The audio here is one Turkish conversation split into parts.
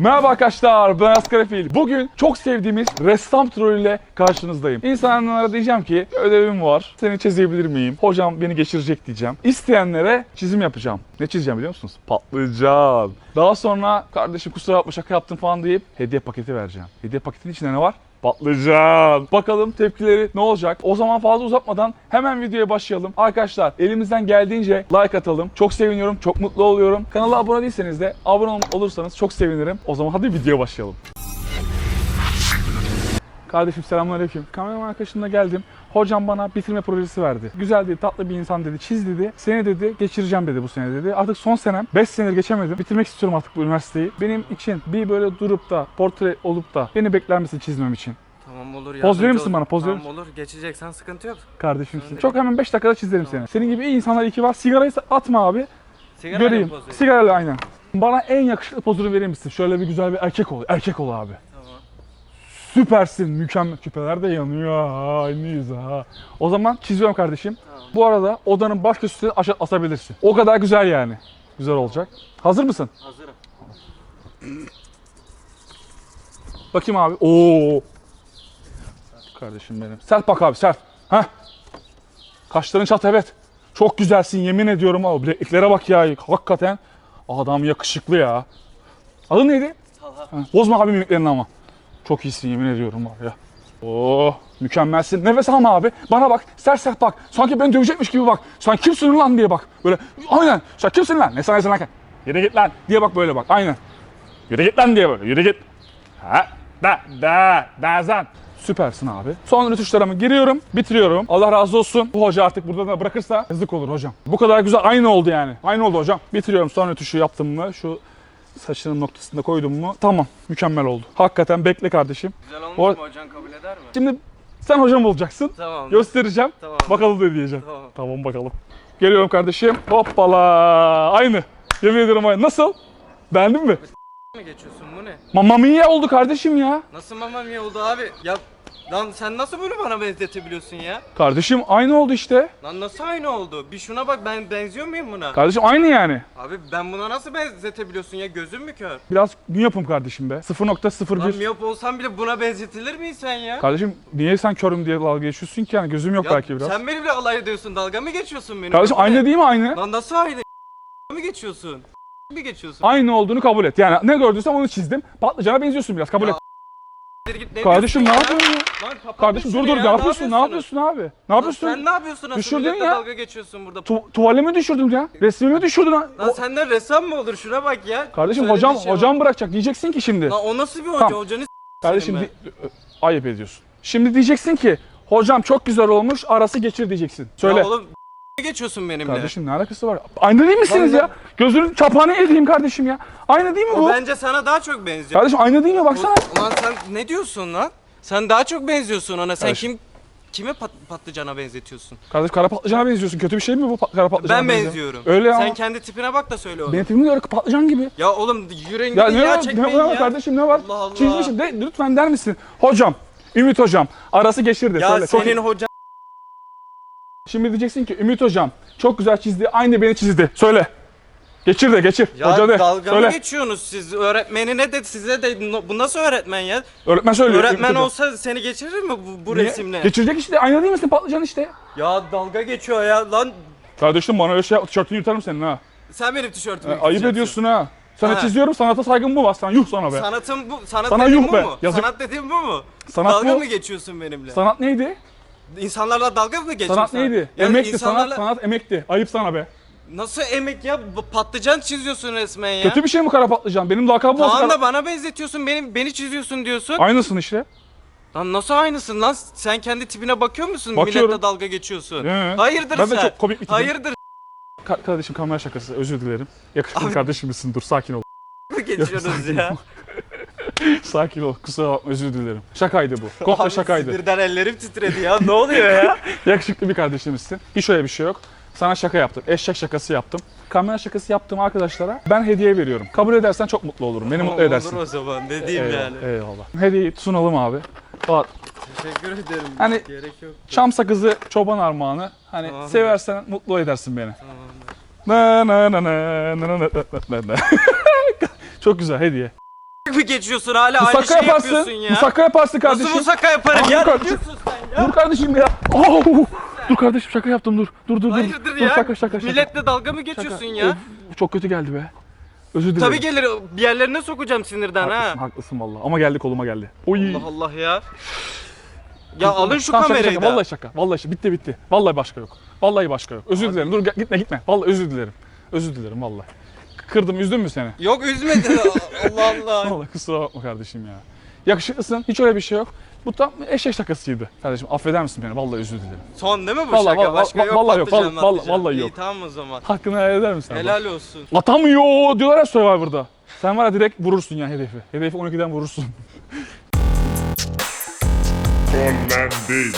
Merhaba arkadaşlar, ben Askarafil. Bugün çok sevdiğimiz ressam trollüyle karşınızdayım. İnsanlara diyeceğim ki ödevim var, seni çizebilir miyim? Hocam beni geçirecek diyeceğim. İsteyenlere çizim yapacağım. Ne çizeceğim biliyor musunuz? Patlıcan. Daha sonra kardeşim kusura bakma şaka yaptım falan deyip hediye paketi vereceğim. Hediye paketinin içinde ne var? Patlıcan. Bakalım tepkileri ne olacak? O zaman fazla uzatmadan hemen videoya başlayalım. Arkadaşlar elimizden geldiğince like atalım. Çok seviniyorum, çok mutlu oluyorum. Kanala abone değilseniz de abone ol- olursanız çok sevinirim. O zaman hadi videoya başlayalım. Kardeşim selamünaleyküm. Kameraman arkadaşımla geldim. Hocam bana bitirme projesi verdi. Güzel dedi, tatlı bir insan dedi, çiz dedi. Seni dedi geçireceğim dedi bu sene dedi. Artık son senem. 5 senedir geçemedim. Bitirmek istiyorum artık bu üniversiteyi. Benim için bir böyle durup da portre olup da beni bekler misin çizmem için? Tamam olur Poz yardımcı verir misin bana, poz verir Tamam olur geçeceksen sıkıntı yok. Kardeşimsin. Çok hemen 5 dakikada çizerim seni. Senin gibi iyi insanlar iyi ki var. Sigarayı atma abi. Sigara Göreyim. poz. Sigarayla aynen. Bana en yakışıklı pozunu verir misin? Şöyle bir güzel bir erkek ol. Erkek ol abi. Süpersin. Mükemmel. Küpeler de yanıyor. Ha, Aynıyız ha. O zaman çiziyorum kardeşim. Tamam. Bu arada odanın baş köşesine aşağı asabilirsin. O kadar güzel yani. Güzel olacak. Hazır mısın? Hazırım. Bakayım abi. Oo. Kardeşim benim. Sert bak abi sert. Heh. Kaşların çat evet. Çok güzelsin yemin ediyorum abi. Bilekliklere bak ya. Hakikaten adam yakışıklı ya. Adın neydi? Talha. Ha, Bozma abi mimiklerini ama. Çok iyisin yemin ediyorum var ya. Oo, mükemmelsin. Nefes alma abi. Bana bak. Sert sert bak. Sanki beni dövecekmiş gibi bak. Sen kimsin lan diye bak. Böyle aynen. Sen kimsin lan? Ne sanıyorsun lan? Yürü git lan diye bak böyle bak. Aynen. Yürü git lan diye böyle. Yürü git. Ha? Da da da zan. Süpersin abi. Son rötuşlarımı giriyorum, bitiriyorum. Allah razı olsun. Bu hoca artık burada da bırakırsa yazık olur hocam. Bu kadar güzel aynı oldu yani. Aynı oldu hocam. Bitiriyorum son rötuşu yaptım mı? Şu saçının noktasında koydum mu? Tamam. Mükemmel oldu. Hakikaten bekle kardeşim. Güzel olmuş mu hocan kabul eder mi? Şimdi sen hocam olacaksın. Tamam. Göstereceğim. Tamam. Bakalım ne diyeceğim. Tamam. Tamam bakalım. Geliyorum kardeşim. Hoppala. Aynı. Yemin ederim aynı. Nasıl? Beğendin mi? mi geçiyorsun bu ne? Mamma mia oldu kardeşim ya. Nasıl mamam ya oldu abi? Ya lan sen nasıl bunu bana benzetebiliyorsun ya? Kardeşim aynı oldu işte. Lan nasıl aynı oldu? Bir şuna bak ben benziyor muyum buna? Kardeşim aynı yani. Abi ben buna nasıl benzetebiliyorsun ya? Gözüm mü kör? Biraz yapım kardeşim be. Lan 0.01. miyop olsam bile buna benzetilir misin sen ya? Kardeşim niye sen körüm diye dalga geçiyorsun ki yani gözüm yok Ya belki biraz. Sen benimle alay ediyorsun, dalga mı geçiyorsun benimle? Kardeşim aynı değil mi aynı? Lan nasıl aynı? mı geçiyorsun? mi geçiyorsun? Aynı olduğunu kabul et. Yani ne gördüysem onu çizdim. Patlıcana benziyorsun biraz kabul Ya, et. Siktir git, ne Kardeşim ne diyorsun ya? yapıyorsun ya? Lan kapat Kardeşim dur şunu dur ya, ne yapıyorsun? Ne yapıyorsun abi? Ne Lan yapıyorsun? Sen ne yapıyorsun Düşürdün milletle ya. dalga geçiyorsun burada. Tu tuvalimi düşürdün ya. Resmimi düşürdün. ha. Lan O- senden ressam mı olur şuna bak ya. Kardeşim Söylediğin hocam bak. hocam bırakacak diyeceksin ki şimdi. Lan o nasıl bir hoca? Tamam. Hocanı s- Kardeşim di- ayıp ediyorsun. Şimdi diyeceksin ki hocam çok güzel olmuş arası geçir diyeceksin. Söyle. Ya oğlum geçiyorsun benimle? Kardeşim ne alakası var? Aynı değil misiniz Lan ya? Gözünün çapağını edeyim kardeşim ya. Aynı değil mi O bu? bence sana daha çok benziyor. Kardeşim aynı değil mi? Baksana. O- Ulan sen ne diyorsun lan? Sen daha çok benziyorsun ona. Sen Kardeşim. kim kime pat, patlıcana benzetiyorsun? Kardeş kara patlıcana benziyorsun. Kötü bir şey mi bu pa- kara patlıcana Ben benziyorum. Öyle Sen ama. kendi tipine bak da söyle onu. Benim tipim de öyle patlıcan gibi. Ya oğlum yüreğini Ya ya, ne var, çekmeyin ne var ya. kardeşim ne var? Allah Allah. Çizmişim de lütfen der misin? Hocam, Ümit hocam arası geçir de Ya söyle. Çok senin iyi. hocan Şimdi diyeceksin ki Ümit hocam çok güzel çizdi. Aynı beni çizdi. Söyle. Geçir de geçir. ya Hoca de. dalga Söyle. mı geçiyorsunuz siz? Öğretmenine de size de no- bu nasıl öğretmen ya? Öğretmen söylüyor. Öğretmen Ümit hocam. olsa seni geçirir mi bu, bu Niye? resimle? Geçirecek işte. Aynı değil misin patlıcan işte. ya dalga geçiyor ya lan. Kardeşim bana öyle şey yap. Tişörtünü yırtarım senin ha. Sen benim tişörtümü E, ayıp yırtacaksın. ediyorsun ha. Sana Ha. çiziyorum sanata saygın mı var? Sana yuh sana be. Sanatım bu. Sanat Sana yuh bu be. mu? Yazık. Sanat dediğim bu mu? Sanat dalga bu. mı geçiyorsun benimle? Sanat neydi? İnsanlarla dalga mı geçiyorsun? Sanat neydi? Yani Emekti insanlarla- sanat, sanat emekti. Ayıp sana be. Nasıl emek ya? Patlıcan çiziyorsun resmen ya. Kötü bir şey mi kara patlıcan? Benim lakabım olsa Tamam da bana benzetiyorsun, benim beni çiziyorsun diyorsun. Aynısın işte. Lan nasıl aynısın lan? Sen kendi tipine bakıyor musun? Bakıyorum. Milletle dalga geçiyorsun. He. Hayırdır Ben de sen? çok komik bir tipim. Hayırdır Ka- kardeşim kamera şakası özür dilerim. Yakışıklı Abi- kardeşimizsin dur sakin ol. mı geçiyorsunuz ya? sakin ol kusura bakma özür dilerim. Şakaydı bu. Komple Abi şakaydı. sinirden ellerim titredi ya. Ne oluyor ya? Yakışıklı bir kardeşimizsin. Hiç öyle bir şey yok. Sana şaka yaptım. Eşek şakası yaptım. Kamera şakası yaptığım arkadaşlara ben hediye veriyorum. Kabul edersen çok mutlu olurum. Beni mutlu edersin. Olur o zaman ne diyeyim Eyvallah, yani. eyvallah. Hediyeyi sunalım abi. Bak, Teşekkür ederim. Hani- Gerek yok. Çam sakızı çoban armağanı. Hani Tamam. seversen mutlu edersin beni. Tamamdır. Na na na na na na na na na. Çok güzel hediye. Mı geçiyorsun hala aynı Musakka şeyi yaparsın. yapıyorsun ya? Musakka yaparsın kardeşim. Nasıl musakka yaparım Dur ya? Ne kardeşim. diyorsun sen ya? Dur kardeşim ya. Oh! Dur kardeşim şaka yaptım dur. Dur dur dur. Hayırdır dur, ya? şaka şaka şaka. Milletle dalga mı Şaka. geçiyorsun ya? Of, çok kötü geldi be. Özür dilerim. Tabii gelir bir yerlerine sokacağım sinirden Haklısın, ha. haklısın valla. Ama geldi koluma geldi. Oy. Allah Allah ya. Ya alın şu Tamam, şaka, kamerayı şaka. da. Vallahi şaka. Vallahi şaka. Bitti bitti. Vallahi başka yok. Vallahi başka yok. Özür dilerim. Dur gitme gitme. Vallahi özür dilerim. Özür dilerim vallahi. Kırdım, üzdüm mü seni? Yok üzmedi. Allah Allah. Vallahi kusura bakma kardeşim ya. Yakışıklısın. Hiç öyle bir şey yok. Bu tam eşek şakasıydı. Kardeşim affeder misin beni? Vallahi özür dilerim. Son değil mi bu Vallahi- şaka? vallahi- Başka yok vallahi yok, patlıcan, vallahi- vallahi- vallahi İyi, yok. tamam o zaman. Hakkını helal eder misin? Helal olsun. Atamıyor diyorlar ya Survivor'da. Sen var ya direkt vurursun ya hedefi. Hedefi 12'den vurursun. Trollendim.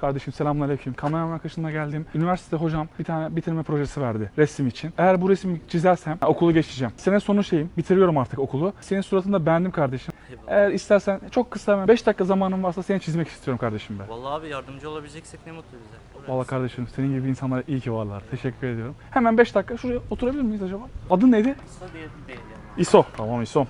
Kardeşim selamünaleyküm. Kameraman arkadaşımla geldim. Üniversitede hocam bir tane bitirme projesi verdi resim için. Eğer bu resmi çizersem okulu geçeceğim. Sene sonu şeyim. Bitiriyorum artık okulu. Senin suratını da beğendim kardeşim. Eğer istersen çok kısa 5 dakika zamanın varsa seni çizmek istiyorum kardeşim ben. Vallahi abi yardımcı olabileceksek ne mutlu bize. Vallahi kardeşim senin gibi insanlar iyi ki varlar. Teşekkür ediyorum. Hemen 5 dakika şuraya oturabilir miyiz acaba? Adın neydi? Kısa diye değil yani. İso. Tamam İso.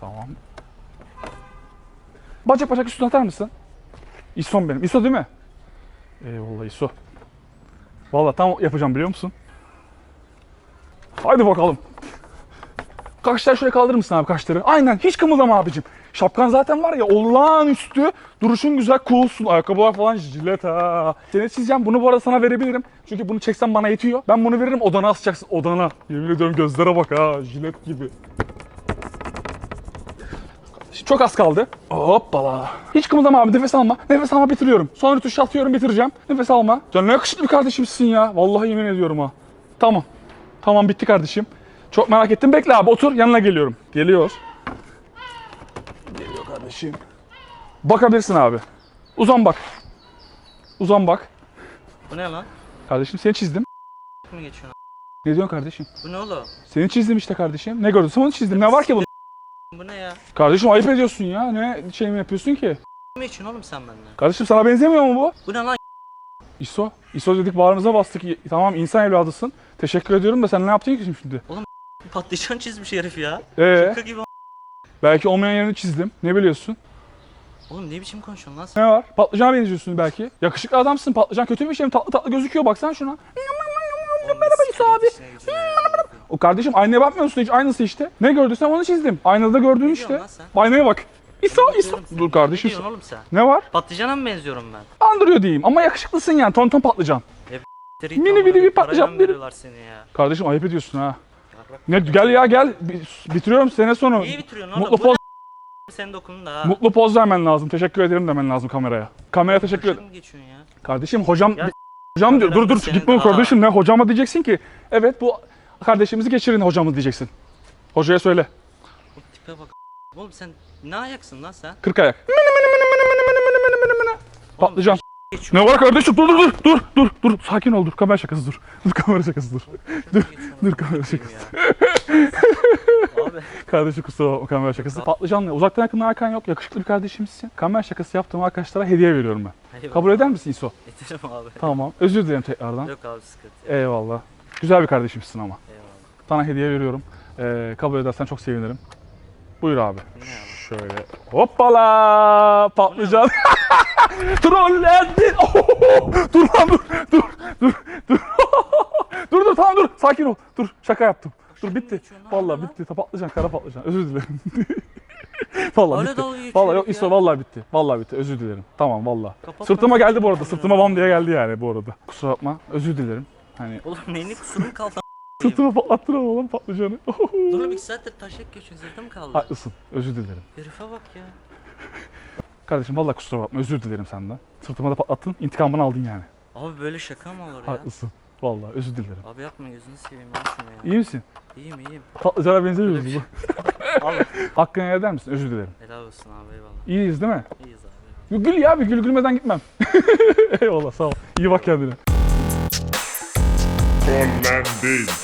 Tamam. Bacak bacak üstüne atar mısın? İso'm benim. İso değil mi? Eyvallah İso. Vallahi tam yapacağım biliyor musun? Haydi bakalım. Kaşları şöyle kaldırır mısın abi kaşları? Aynen hiç kımıldama abicim. Şapkan zaten var ya olağanüstü. Duruşun güzel coolsun. Ayakkabılar falan jilet ha. Seni çizeceğim. Bunu bu arada sana verebilirim. Çünkü bunu çeksen bana yetiyor. Ben bunu veririm odana asacaksın. Odana. Yemin ediyorum gözlere bak ha. Jilet gibi. Çok az kaldı. Hoppala. Hiç kımıldama abi nefes alma. Nefes alma bitiriyorum. Sonra tuş atıyorum bitireceğim. Nefes alma. Sen ne yakışıklı bir kardeşimsin ya. Vallahi yemin ediyorum ha. Tamam. Tamam bitti kardeşim. Çok merak ettim. Bekle abi otur yanına geliyorum. Geliyor. Geliyor kardeşim. Bakabilirsin abi. Uzan bak. Uzan bak. Bu ne lan? Kardeşim seni çizdim. Kim geçiyor? Ne diyorsun kardeşim? Bu ne oğlum? Seni çizdim işte kardeşim. Ne gördün? Sen onu çizdim. Ne var ki bunda? Bu ne ya? Kardeşim ayıp ediyorsun ya. Ne şey mi yapıyorsun ki? Ne için oğlum sen benden? Kardeşim sana benzemiyor mu bu? Bu ne lan? İso. İso dedik bağrımıza bastık. Tamam insan evladısın. Teşekkür ediyorum da sen ne yaptın ki şimdi? Patlıcan çizmiş herif ya. Ee, Şaka gibi. belki olmayan yerini çizdim. Ne biliyorsun? Oğlum ne biçim konuşuyorsun lan sen? Ne var? Patlıcana benziyorsun belki. Yakışıklı adamsın. Patlıcan kötü bir şey mi? Tatlı tatlı gözüküyor. Baksana şuna. Merhaba İsa abi. O kardeşim aynaya bakmıyorsun hiç. Aynısı işte. Ne gördüysen onu çizdim. Aynada gördüğün Ne işte. diyorsun lan Aynaya bak. Diyorum sen? Dur kardeşim. Ne diyorsun oğlum sen? Ne var? Patlıcana mı benziyorum ben? Andırıyor diyeyim. Ama yakışıklısın yani. Ton ton patlıcan. Deri Mini mini bir patlıcan, biri- veriyorlar seni ya? Kardeşim ayıp ediyorsun ha. Ne gel ya gel. Bi- Bitiriyorum sene sonu. Niye bitiriyorsun oğlum? Mutlu Bu poz, ne senin ha. mutlu poz vermen lazım. Teşekkür ederim demen lazım kameraya. Kameraya teşekkür ederim. Kaşın mı geçiyorsun ya? Kardeşim hocam Ya, hocam diyor. Dur dur gitme kardeşim ne hocama diyeceksin ki. Evet bu kardeşimizi geçirin hocamız diyeceksin. Hocaya söyle. Bu tipe bak. Oğlum sen ne ayaksın lan sen? Kırk ayak. Patlıcan. geçiyorsun. Ne var kardeşim? Dur dur dur dur dur dur. Sakin ol dur. Kamera şakası dur. Dur kamera şakası dur. Dur, dur kamera şakası. Abi Kardeşim kusura bakma kamera şakası. Patlıcanla uzaktan yakından arkan yok. Yakışıklı bir kardeşimsin. Kamera şakası yaptığım arkadaşlara hediye veriyorum ben. eyvallah. Kabul eder misin İso? Ederim abi. Tamam. Özür dilerim tekrardan. Yok abi sıkıntı. Eyvallah. Güzel bir kardeşimsin ama. Sana hediye veriyorum. Ee, kabul edersen çok sevinirim. Buyur abi. Şöyle. Hoppala! Patlıcan. Trollendin. dur lan dur. Dur. Dur. Dur. dur dur tamam dur. Sakin ol. Dur. Şaka yaptım. Dur bitti. Vallahi bitti. Patlıcan, kara patlıcan. Özür dilerim. vallahi bitti. Vallahi yok İso vallahi bitti. Vallahi bitti. Özür dilerim. Tamam vallahi. Sırtıma geldi bu arada. Sırtıma bam diye geldi yani bu arada. Kusura bakma. Özür dilerim. Hani Oğlum neyini kusurun kaldı? Sırtıma patlattın ama lan patlıcanı. Dur oğlum iki saattir taşak geçiyorsun zırhım kaldı. Haklısın. Özür dilerim. Herife bak ya. Kardeşim vallahi kusura bakma. Özür dilerim senden. Sırtıma da patlattın. İntikamını aldın yani. Abi böyle şaka mı olur ya? Haklısın. Vallahi özür dilerim. Abi yapma gözünü seveyim lan şunu ya. İyi misin? İyiyim iyiyim. Patlıcana benzemiyoruz bu. Abi. Hakkını eder misin? Özür dilerim. Helal olsun abi eyvallah. İyiyiz değil mi? İyiyiz abi. Gül ya bir gül gülmeden gitmem. Eyvallah sağ ol. İyi bak kendine. Trollendim.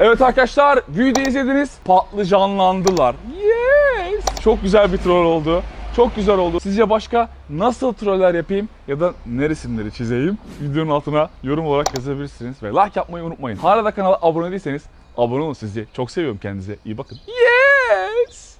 Evet arkadaşlar videoyu izlediniz. Patlıcanlandılar. Yes. Çok güzel bir troll oldu. Çok güzel oldu. Sizce başka nasıl troller yapayım ya da ne resimleri çizeyim? Videonun altına yorum olarak yazabilirsiniz ve like yapmayı unutmayın. Hala da kanala abone değilseniz Abone olun sizi. Çok seviyorum kendinize. İyi bakın. Yes.